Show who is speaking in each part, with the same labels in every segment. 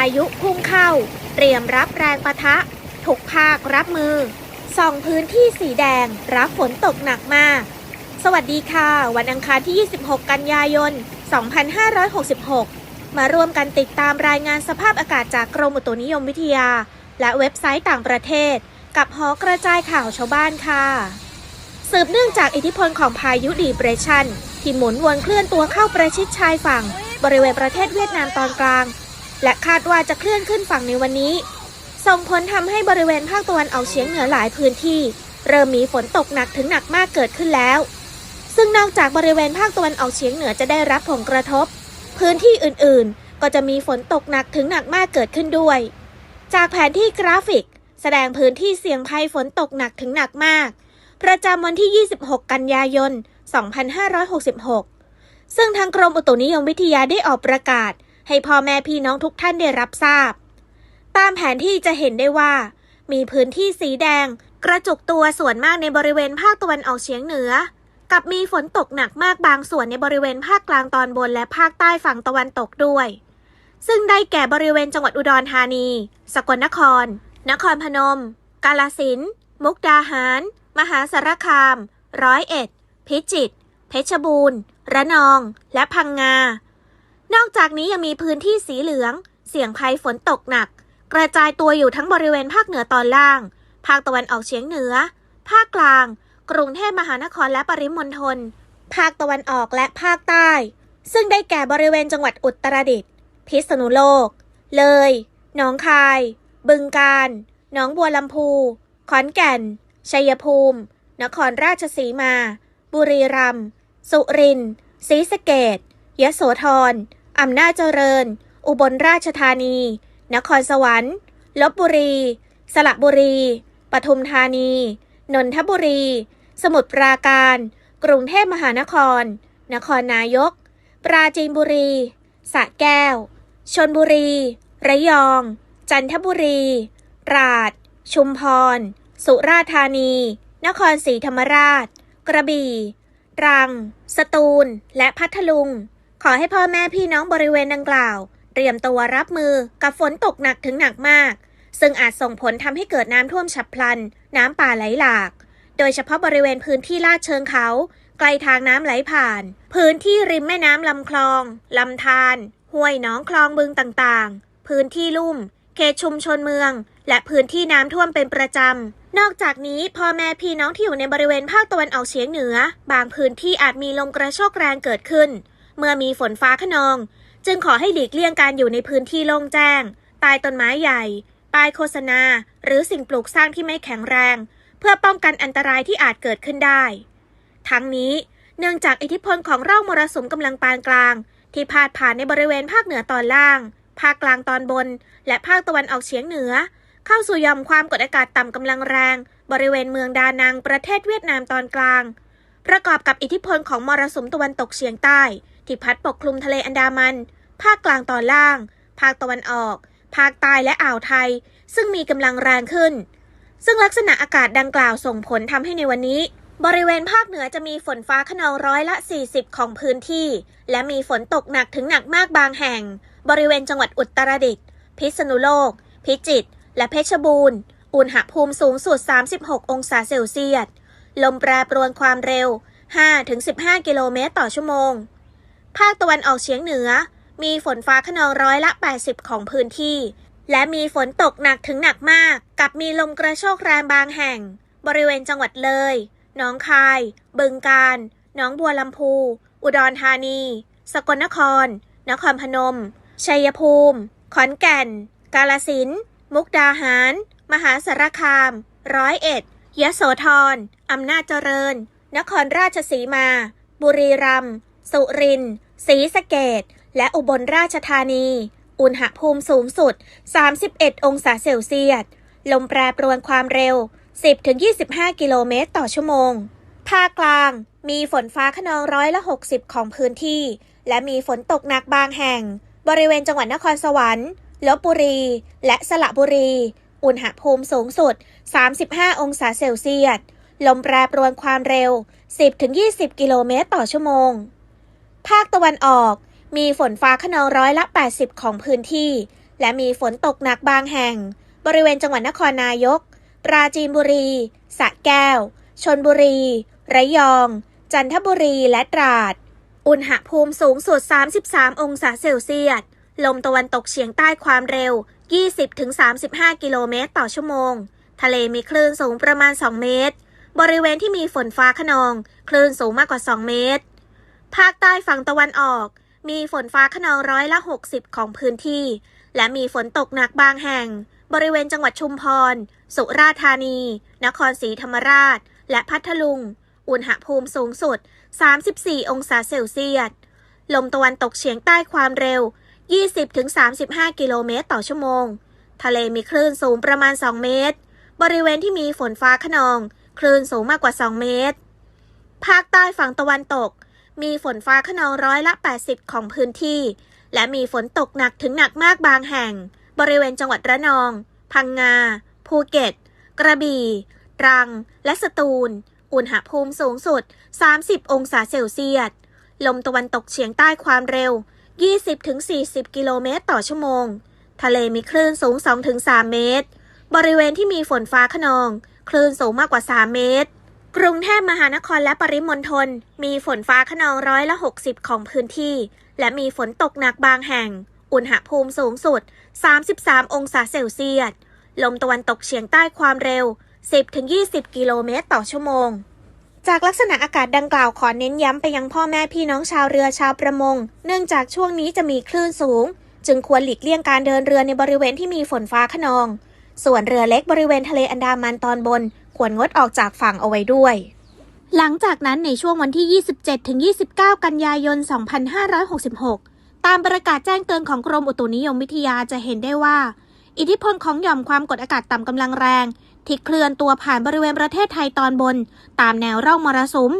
Speaker 1: ายุพุ่งเข้า เตรียมรับแรงปะทะ ทุกภาครับมือส่องพื้นที่สีแดง รับฝนตกหนักมาก สวัสดีค่ะ วันอังคารที่ 26 กันยายน 2566 มาร่วมกันติดตามรายงานสภาพอากาศจากกรมอุตุนิยมวิทยา และเว็บไซต์ต่างประเทศ กับหอกระจายข่าวชาวบ้านค่ะ สืบเนื่องจากอิทธิพลของพายุดีเปรชันที่หมุนวนเคลื่อนตัวเข้าประชิดชายฝั่ง บริเวณประเทศเวียดนามตอนกลาง และคาดว่าจะเคลื่อนขึ้นฝั่งในวันนี้ ส่งผลทำให้บริเวณภาคตะวันออกเฉียงเหนือหลายพื้นที่ เริ่มมีฝนตกหนักถึงหนักมากเกิดขึ้นแล้ว ซึ่งนอกจากบริเวณภาคตะวันออกเฉียงเหนือจะได้รับผลกระทบ พื้นที่อื่นๆ ก็จะมีฝนตกหนักถึงหนักมากเกิดขึ้นด้วย จากแผนที่กราฟิก แสดงพื้นที่เสี่ยงภัยฝนตกหนักถึงหนักมาก ประจำวันที่ 26 กันยายน 2566 ซึ่งทางกรมอุตุนิยมวิทยาได้ออกประกาศ ให้พ่อแม่พี่น้องทุกท่านได้รับทราบ ตามแผนที่จะเห็นได้ว่า มีพื้นที่สีแดง กระจุกตัวส่วนมากในบริเวณภาคตะวันออกเฉียงเหนือ กับมีฝนตกหนักมากบางส่วนในบริเวณภาคกลางตอนบนและภาคใต้ฝั่งตะวันตกด้วย ซึ่งได้แก่บริเวณจังหวัดอุดรธานี สกลนคร นครพนม กาลสินมุกดาหาร มหาสารคาม ร้อยเอ็ด พิจิตร เพชรบูรณ์ ระนอง และพังงา นอกจากนี้ยังมีพื้นที่สีเหลือง เสี่ยงภัยฝนตกหนัก กระจายตัวอยู่ทั้งบริเวณภาคเหนือตอนล่าง ภาคตะวันออกเฉียงเหนือ ภาคกลาง กรุงเทพมหานครและปริมณฑล ภาคตะวันออกและภาคใต้ ซึ่งได้แก่บริเวณจังหวัดอุตรดิตถ์ พิษณุโลก เลย หนองคาย บึงกาฬ หนองบัวลำพู ขอนแก่น ชัยภูมิ นครราชสีมา บุรีรัมย์ สุรินทร์ ศรีสะเกดยโสธร อำนาจเจริญ อุบลราชธานี นครสวรรค์ ลบบุรี สระบุรี ปทุมธานี นนทบุรี สมุทรปราการ กรุงเทพมหานคร นครนายก ปราจีนบุรีสระแก้ว ชนบุรี ระยอง จันทบุรี ตราด ชุมพร สุราษฎร์ธานี นครศรีธรรมราช กระบี่ ตรัง สตูล และพัทลุง ขอให้พ่อแม่พี่น้องบริเวณดังกล่าว เตรียมตัวรับมือกับฝนตกหนักถึงหนักมาก ซึ่งอาจส่งผลทำให้เกิดน้ำท่วมฉับพลัน น้ำป่าไหลหลาก โดยเฉพาะบริเวณพื้นที่ลาดเชิงเขา ไกลทางน้ำไหลผ่าน พื้นที่ริมแม่น้ำลำคลองลำธารห้วยหนองคลองบึงต่างๆ พื้นที่ลุ่ม เขตชุมชนเมือง และพื้นที่น้ำท่วมเป็นประจำนอกจากนี้พ่อแม่พี่น้องที่อยู่ในบริเวณภาคตะวันออกเฉียงเหนือ บางพื้นที่อาจมีลมกระโชกแรงเกิดขึ้น เมื่อมีฝนฟ้าขนอง จึงขอให้หลีกเลี่ยงการอยู่ในพื้นที่โล่งแจ้ง ใต้ต้นไม้ใหญ่ ป้ายโฆษณา หรือสิ่งปลูกสร้างที่ไม่แข็งแรง เพื่อป้องกันอันตรายที่อาจเกิดขึ้นได้ ทั้งนี้เนื่องจากอิทธิพลของร่องมรสุมกำลังปานกลาง ที่พาดผ่านในบริเวณภาคเหนือตอนล่าง ภาคกลางตอนบน และภาคตะวันออกเฉียงเหนือ เข้าสู่ยอมความกดอากาศต่ำกำลังแรง บริเวณเมืองดานังประเทศเวียดนามตอนกลาง ประกอบกับอิทธิพลของมรสุมตะวันตกเฉียงใต้ ที่พัดปกคลุมทะเลอันดามัน ภาคกลางตอนล่าง ภาคตะวันออก ภาคใต้และอ่าวไทย ซึ่งมีกำลังแรงขึ้น ซึ่งลักษณะอากาศดังกล่าวส่งผลทำให้ในวันนี้ บริเวณภาคเหนือจะมีฝนฟ้าขนองร้อยละ 40 ของพื้นที่ และมีฝนตกหนักถึงหนักมากบางแห่ง บริเวณจังหวัดอุตรดิตถ์พิษณุโลก พิจิตรและเพชรบูรณ์ อุณหภูมิสูงสุด 36 องศาเซลเซียสลมแปรปรวนความเร็ว 5-15 กิโลเมตรต่อชั่วโมง ภาคตะวันออกเฉียงเหนือ มีฝนฟ้าขนองร้อยละ 80 ของพื้นที่ และมีฝนตกหนักถึงหนักมาก กับมีลมกระโชกแรงบางแห่ง บริเวณจังหวัดเลยหนองคาย บึงกาฬหนองบัวลำพู อุดรธานี สกลนคร นครพนม ชัยภูมิ ขอนแก่น กาลสิน มุกดาหาร มหาสารคาม ร้อยเอ็ด ยโสธร อำนาจเจริญ นครราชสีมา บุรีรัมย์ สุรินทร์ ศรีสะเกดและอุบลราชธานี อุณหภูมิสูงสุด 31 องศาเซลเซียส ลมแปรปรวนความเร็ว 10-25 กิโลเมตรต่อชั่วโมง ภาคกลาง มีฝนฟ้าขนองร้อยละ 60 ของพื้นที่ และมีฝนตกหนักบางแห่ง บริเวณจังหวัดนครสวรรค์ ลบบุรี และสระบุรี อุณหภูมิสูงสุด 35 องศาเซลเซียส ลมแปรปรวนความเร็ว 10-20 กิโลเมตรต่อชั่วโมง ภาคตะวันออก มีฝนฟ้าขนองร้อยละ 80 ของพื้นที่ และมีฝนตกหนักบางแห่ง บริเวณจังหวัดนครนายก ปราจีนบุรี สระแก้ว ชนบุรี ระยอง จันทบุรี และตราด อุณหภูมิสูงสุด 33 องศาเซลเซียส ลมตะวันตกเฉียงใต้ความเร็ว 20-35 กิโลเมตรต่อชั่วโมง ทะเลมีคลื่นสูงประมาณ 2 เมตร บริเวณที่มีฝนฟ้าขนอง คลื่นสูงมากกว่า 2 เมตร ภาคใต้ฝั่งตะวันออก มีฝนฟ้าขนองร้อยละ 60 ของพื้นที่ และมีฝนตกหนักบางแห่ง บริเวณจังหวัดชุมพร สุราษฎร์ธานี นครศรีธรรมราช และพัทลุง อุณหภูมิสูงสุด 34 องศาเซลเซียส ลมตะวันตกเฉียงใต้ความเร็ว 20-35 กิโลเมตรต่อชั่วโมง ทะเลมีคลื่นสูงประมาณ 2 เมตร บริเวณที่มีฝนฟ้าขนอง คลื่นสูงมากกว่า 2 เมตร ภาคใต้ฝั่งตะวันตก มีฝนฟ้าขนองร้อยละ 80 ของพื้นที่ และมีฝนตกหนักถึงหนักมากบางแห่ง บริเวณจังหวัดระนอง พังงา ภูเก็ต กระบี่ ตรัง และสตูล อุณหภูมิสูงสุด 30 องศาเซลเซียส ลมตะวันตกเฉียงใต้ความเร็ว 20-40 กิโลเมตรต่อชั่วโมง ทะเลมีคลื่นสูง 2-3 เมตร บริเวณที่มีฝนฟ้าขนอง คลื่นสูงมากกว่า 3 เมตร กรุงเทพมหานครและปริมณฑลมีฝนฟ้าขนองร้อยละ 60 ของพื้นที่ และมีฝนตกหนักบางแห่ง อุณหภูมิสูงสุด 33 องศาเซลเซียส ลมตะวันตกเฉียงใต้ความเร็ว 10-20 กิโลเมตรต่อชั่วโมง จากลักษณะอากาศดังกล่าวขอเน้นย้ำไปยังพ่อแม่พี่น้องชาวเรือชาวประมง เนื่องจากช่วงนี้จะมีคลื่นสูง จึงควรหลีกเลี่ยงการเดินเรือในบริเวณที่มีฝนฟ้าขนอง ส่วนเรือเล็กบริเวณทะเลอันดามันตอนบน ควรงดออกจากฝั่งเอาไว้ด้วย หลังจากนั้นในช่วงวันที่ 27-29 กันยายน 2566 ตามประกาศแจ้งเตือนของกรมอุตุนิยมวิทยาจะเห็นได้ว่า อิทธิพลของหย่อมความกดอากาศต่ำกำลังแรง ที่เคลื่อนตัวผ่านบริเวณประเทศไทยตอนบน ตามแนวร่องมรสุม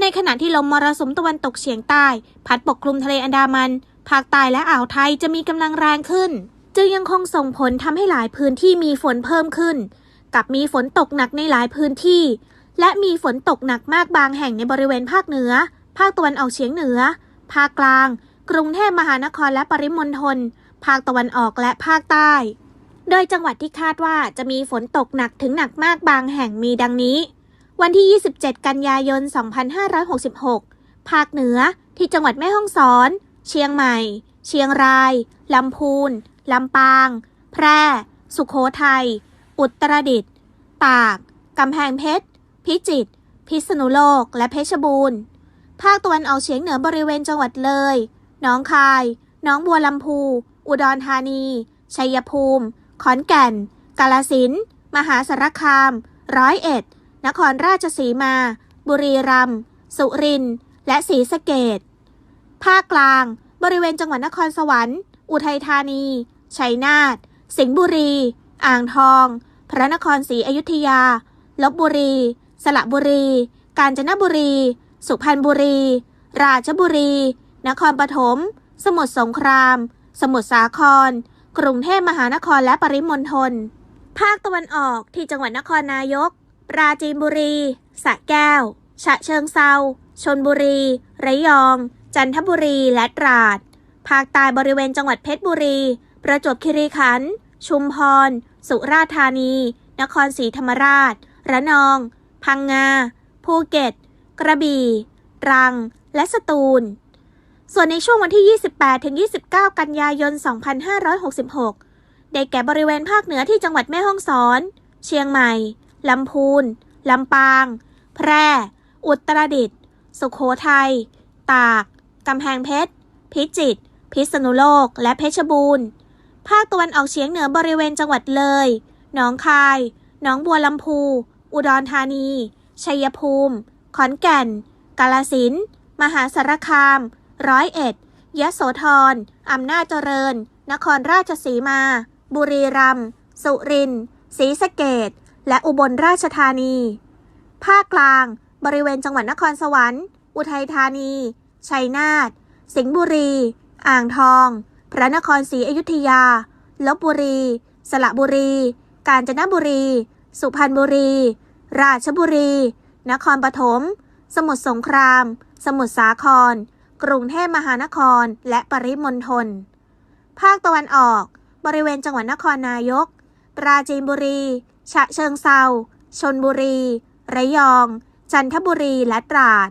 Speaker 1: ในขณะที่ลมมรสุมตะวันตกเฉียงใต้ พัดปกคลุมทะเลอันดามัน ภาคใต้และอ่าวไทยจะมีกำลังแรงขึ้น จึงยังคงส่งผลทำให้หลายพื้นที่มีฝนเพิ่มขึ้น กับมีฝนตกหนักในหลายพื้นที่ และมีฝนตกหนักมากบางแห่งในบริเวณภาคเหนือ ภาคตะวันออกเฉียงเหนือ ภาคกลาง กรุงเทพมหานครและปริมณฑล ภาคตะวันออกและภาคใต้ โดยจังหวัดที่คาดว่าจะมีฝนตกหนักถึงหนักมากบางแห่งมีดังนี้ วันที่ 27 กันยายน 2566 ภาคเหนือที่จังหวัดแม่ฮ่องสอน เชียงใหม่ เชียงราย ลำพูน ลำปาง แพร่ สุขโขทัย อุตรดิตถ์ตาก กำแพงเพชร พิจิตร พิษณุโลก และเพชรบูรณ์ ภาคตะวันออกเฉียงเหนือบริเวณจังหวัดเลย หนองคาย หนองบัวลำพู อุดรธานี ชัยภูมิ ขอนแก่น กาลสิน มหาสารคาม ร้อยเอ็ด นครราชสีมา บุรีรัมย์ สุรินทร์ และศรีสะเกดภาคกลาง บริเวณจังหวัดนครสวรรค์ อุทัยธานี ชัยนาท สิงห์บุรี อ่างทอง พระนครศรีอยุธยา ลบบุรี สระบุรี กาญจนบุรี สุพรรณบุรี ราชบุรี นครปฐม สมุทรสงคราม สมุทรสาคร กรุงเทพมหานครและปริมณฑล ภาคตะวันออกที่จังหวัดนครนายก ปราจีนบุรี สระแก้ว ฉะเชิงเซา ชนบุรี ระยอง จันทบุรี และตราด ภาคใต้บริเวณจังหวัดเพชรบุรี ประจวบคีรีขันธ์ ชุมพร สุราษฎร์ธานี นครศรีธรรมราช ระนอง พังงา ภูเก็ต กระบี่ ตรัง และสตูล ส่วนในช่วงวันที่ 28-29 กันยายน 2566 ได้แก่บริเวณภาคเหนือที่จังหวัดแม่ฮ่องสอน เชียงใหม่ ลำพูน ลำปาง แพร่ อุตรดิตถ์ สุโขทัย ตาก กำแพงเพชร พิจิตร พิษณุโลก และเพชรบูรณ์ ภาคตะวันออกเฉียงเหนือบริเวณจังหวัดเลย หนองคาย หนองบัวลำพู อุดรธานี ชัยภูมิ ขอนแก่น กาลสินธุ์มหาสารคาม ร้อยเอ็ด ยะโสธร อำนาจเจริญ นครราชสีมา บุรีรัมย์ สุรินทร์ ศรีสะเกดและอุบลราชธานี ภาคกลาง บริเวณจังหวัดนครสวรรค์ อุทัยธานี ชัยนาท สิงห์บุรี อ่างทอง พระนครศรีอยุธยา ลบบุรี สระบุรี กาญจนบุรี สุพรรณบุรี ราชบุรี นครปฐม สมุทรสงคราม สมุทรสาคร กรุงเทพมหานคร และปริมณฑล ภาคตะวันออก บริเวณจังหวัดนครนายก ปราจีนบุรี ฉะเชิงเซา ชนบุรี ระยอง จันทบุรี และตราด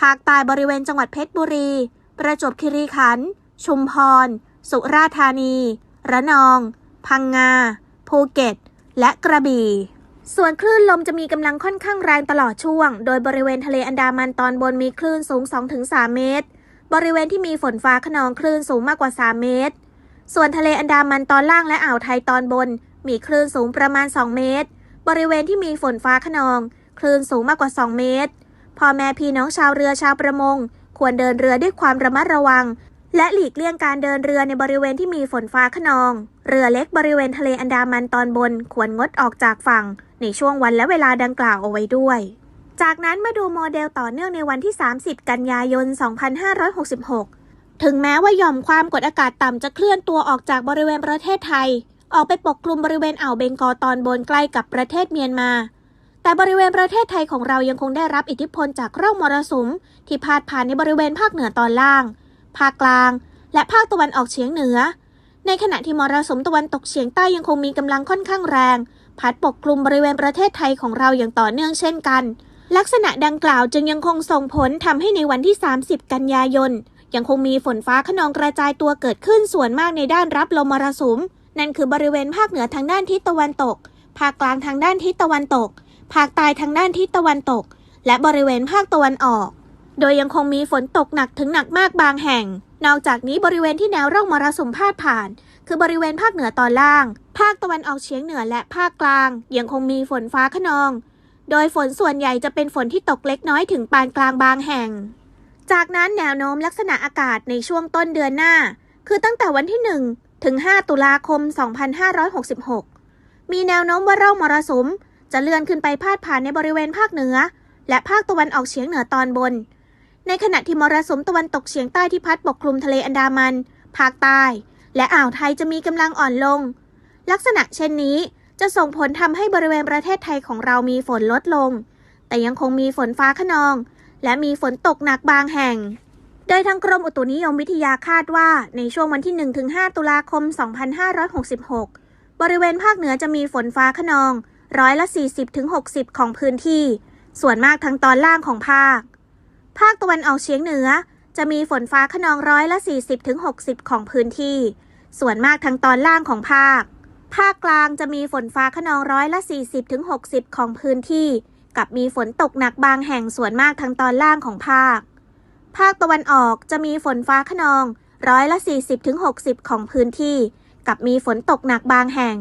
Speaker 1: ภาคใต้บริเวณจังหวัดเพชรบุรี ประจวบคีรีขันธ์ ชุมพร สุราษฎร์ธานี ระนอง พังงา ภูเก็ต และกระบี่ ส่วนคลื่นลมจะมีกำลังค่อนข้างแรงตลอดช่วง โดยบริเวณทะเลอันดามันตอนบนมีคลื่นสูง 2-3 เมตร บริเวณที่มีฝนฟ้าขนองคลื่นสูงมากกว่า 3 เมตร ส่วนทะเลอันดามันตอนล่างและอ่าวไทยตอนบน มีคลื่นสูงประมาณ 2 เมตร บริเวณที่มีฝนฟ้าขนอง คลื่นสูงมากกว่า 2 เมตร พ่อแม่พี่น้องชาวเรือชาวประมงควรเดินเรือด้วยความระมัดระวัง และหลีกเลี่ยงการเดินเรือในบริเวณที่มีฝนฟ้าขนอง เรือเล็กบริเวณทะเลอันดามันตอนบนควรงดออกจากฝั่ง ในช่วงวันและเวลาดังกล่าวเอาไว้ด้วย จากนั้นมาดูโมเดลต่อเนื่องในวันที่ 30 กันยายน 2566 ถึงแม้ว่าหย่อมความกดอากาศต่ำจะเคลื่อนตัวออกจากบริเวณประเทศไทย ออกไปปกคลุมบริเวณอ่าวเบงกอลตอนบนใกล้กับประเทศเมียนมาแต่บริเวณประเทศไทยของเรายังคงได้รับอิทธิพลจากร่องมรสุมที่พาดผ่านในบริเวณภาคเหนือตอนล่าง ภาคกลาง และภาคตะวันออกเฉียงเหนือ ในขณะที่มรสุมตะวันตกเฉียงใต้ยังคงมีกำลังค่อนข้างแรง พัดปกคลุมบริเวณประเทศไทยของเราอย่างต่อเนื่องเช่นกัน ลักษณะดังกล่าวจึงยังคงส่งผลทำให้ในวันที่ 30 กันยายนยังคงมีฝนฟ้าขนองกระจายตัวเกิดขึ้นส่วนมากในด้านรับลมมรสุม นั่นคือบริเวณภาคเหนือทางด้านทิศตะวันตก ภาคกลางทางด้านทิศตะวันตก ภาคใต้ทางด้านทิศตะวันตก และบริเวณภาคตะวันออก โดยยังคงมีฝนตกหนักถึงหนักมากบางแห่ง นอกจากนี้บริเวณที่แนวร่องมรสุมพาดผ่าน คือบริเวณภาคเหนือตอนล่าง ภาคตะวันออกเฉียงเหนือและภาคกลาง ยังคงมีฝนฟ้าขนอง โดยฝนส่วนใหญ่จะเป็นฝนที่ตกเล็กน้อยถึงปานกลางบางแห่ง จากนั้นแนวโน้มลักษณะอากาศในช่วงต้นเดือนหน้า คือตั้งแต่วันที่ 1 ถึง 5 ตุลาคม 2566 มีแนวโน้มว่าร่องมรสุม จะเลื่อนขึ้นไปพาดผ่านในบริเวณภาคเหนือ และภาคตะวันออกเฉียงเหนือตอนบน ในขณะที่มรสุมตะวันตกเฉียงใต้ที่พัดปกคลุมทะเลอันดามัน ภาคใต้ และอ่าวไทยจะมีกำลังอ่อนลง ลักษณะเช่นนี้จะส่งผลทำให้บริเวณประเทศไทยของเรามีฝนลดลง แต่ยังคงมีฝนฟ้าขนอง และมีฝนตกหนักบางแห่ง โดยทางกรมอุตุนิยมวิทยาคาดว่า ในช่วงวันที่ 1-5 ตุลาคม 2566 บริเวณภาคเหนือจะมีฝนฟ้าขนอง ร้อยละ 40-60 ของพื้นที่ ส่วนมากทางตอนล่างของภาค ภาคตะวันออกเฉียงเหนือ จะมีฝนฟ้าขนองร้อยละ 40-60 ของพื้นที่ ส่วนมากทางตอนล่างของภาค ภาคกลางจะมีฝนฟ้าขนองร้อยละ 40-60 ของพื้นที่ กับมีฝนตกหนักบางแห่งส่วนมากทางตอนล่างของภาค ภาคตะวันออกจะมีฝนฟ้าขนองร้อยละ 40-60 ของพื้นที่ กับมีฝนตกหนักบางแห่ง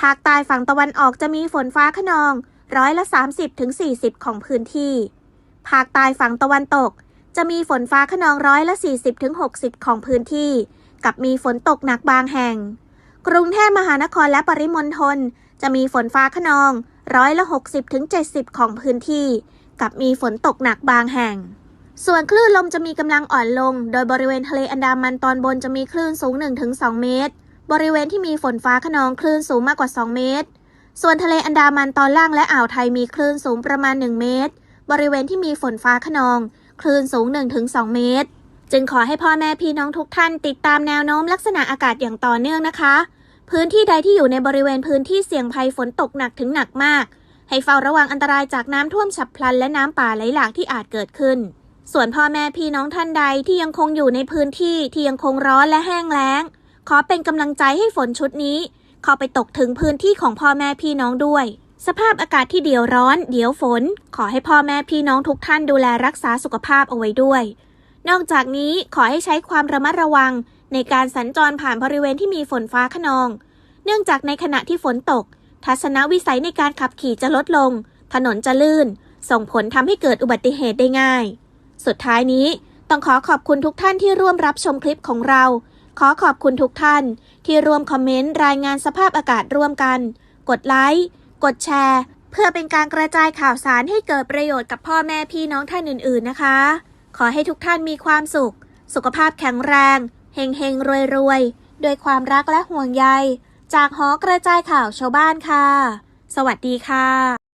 Speaker 1: ภาคใต้ฝั่งตะวันออกจะมีฝนฟ้าขนองร้อยละ 30-40 ของพื้นที่ ภาคใต้ฝั่งตะวันตก จะมีฝนฟ้าขนองร้อยละ 40-60 ของพื้นที่ กับมีฝนตกหนักบางแห่ง กรุงเทพมหานครและปริมณฑลจะมีฝนฟ้าขนองร้อยละ 60-70 ของพื้นที่ กับมีฝนตกหนักบางแห่ง ส่วนคลื่นลมจะมีกำลังอ่อนลง โดยบริเวณทะเลอันดามันตอนบนจะมีคลื่นสูง 1-2 เมตร บริเวณที่มีฝนฟ้าขนองคลื่นสูงมากกว่า 2 เมตร ส่วนทะเลอันดามันตอนล่างและอ่าวไทยมีคลื่นสูงประมาณ 1 เมตร บริเวณที่มีฝนฟ้าขนอง คลื่นสูง 1-2 เมตร จึงขอให้พ่อแม่พี่น้องทุกท่านติดตามแนวโน้มลักษณะอากาศอย่างต่อเนื่องนะคะ พื้นที่ใดที่อยู่ในบริเวณพื้นที่เสี่ยงภัยฝนตกหนักถึงหนักมาก ให้เฝ้าระวังอันตรายจากน้ำท่วมฉับพลันและน้ำป่าไหลหลากที่อาจเกิดขึ้น ส่วนพ่อแม่พี่น้องท่านใดที่ยังคงอยู่ในพื้นที่ที่ยังคงร้อนและแห้งแล้ง ขอเป็นกำลังใจให้ฝนชุดนี้ เข้าไปตกถึงพื้นที่ของพ่อแม่พี่น้องด้วย สภาพอากาศที่เดี๋ยวร้อน เดี๋ยวฝน ขอให้พ่อแม่พี่น้องทุกท่านดูแลรักษาสุขภาพเอาไว้ด้วย นอกจากนี้ขอให้ใช้ความระมัดระวัง ในการสัญจรผ่านบริเวณที่มีฝนฟ้าขนอง เนื่องจากในขณะที่ฝนตก ทัศนวิสัยในการขับขี่จะลดลง ถนนจะลื่น ส่งผลทำให้เกิดอุบัติเหตุได้ง่าย สุดท้ายนี้ต้องขอขอบคุณทุกท่านที่ร่วมรับชมคลิปของเรา ขอขอบคุณทุกท่านที่ร่วมคอมเมนต์รายงานสภาพอากาศร่วมกัน กดไลค์ กดแชร์ เพื่อเป็นการกระจายข่าวสารให้เกิดประโยชน์กับพ่อแม่พี่น้องท่านอื่นๆนะคะ ขอให้ทุกท่านมีความสุข สุขภาพแข็งแรงเฮงเฮงรวยรวยโด้วยความรักและห่วงใย จากหอกระจายข่าวชาวบ้านค่ะ สวัสดีค่ะ